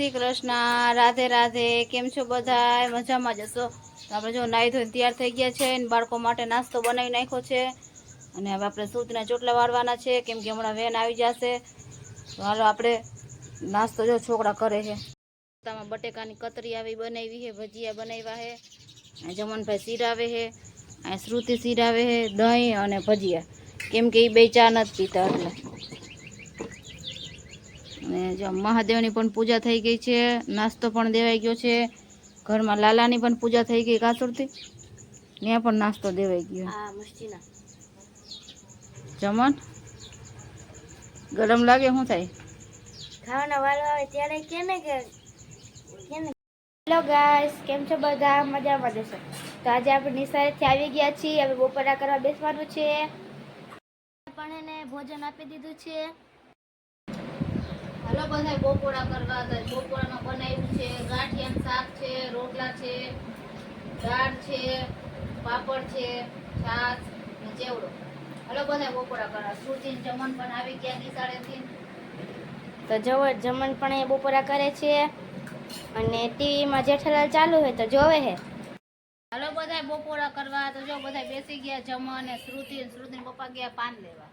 શ્રી કૃષ્ણ, રાધે રાધે, કેમ છો બધા મજામાં જશો આપણે જો નાહી ધોઈને તૈયાર થઈ ગયા છે અને બાળકો માટે નાસ્તો બનાવી નાખ્યો છે. અને હવે આપણે સૂતના ચોટલા વાળવાના છે, કેમ કે હમણાં વેન આવી જશે. તો હાલો આપણે નાસ્તો જો છોકરા કરે છે. નાસ્તામાં બટેકાની કતરી આવી બનાવી છે, ભજીયા બનાવ્યા છે. જમનભાઈ સિરાવે છે અને શ્રુતિ સિરાવે છે, દહીં અને ભજીયા. કેમ કે એ બે ચા નથી પીતા એટલે. અને જો મહાદેવની પણ પૂજા થઈ ગઈ છે નાસ્તો પણ દેવાઈ ગયો છે ઘરમાં લાલાની પણ પૂજા થઈ ગઈ કાસુરથી. ત્યાં પણ નાસ્તો દેવાઈ ગયો. જમણ? ગરમ લાગે શું થાય? ખાવાના વારો આવે ત્યારે કેને કે હેલો ગાઈસ કેમ છો બધા? મજામાં જશો તો આજે આપણે નિશાળેથી આવી ગયા છીએ. હવે બપોરા કરવા બેસવાનું છે. પણ એને ભોજન આપી દીધું છે. હાલો બધા બપોરા કરવા હતા બપોરામાં બનાવ્યું છે. ગાંઠિયાનું શાક છે રોટલા છે દાળ છે પાપડ છે છાશ ને ચેવડો. હાલો બધા બપોરા કરવા. સુરતી જમણ પણ આવી ગયા નિશાળેથી તો જવો જમણ પણ એ બપોરા કરે છે. અને ટીવીમાં જેઠાલાલ ચાલુ હોય તો જોવે છે હાલો બધા બપોરા કરવા તો જો બધા બેસી ગયા જમણ અને શ્રુતિ શ્રુતિ પપ્પા ગયા પાન લેવા.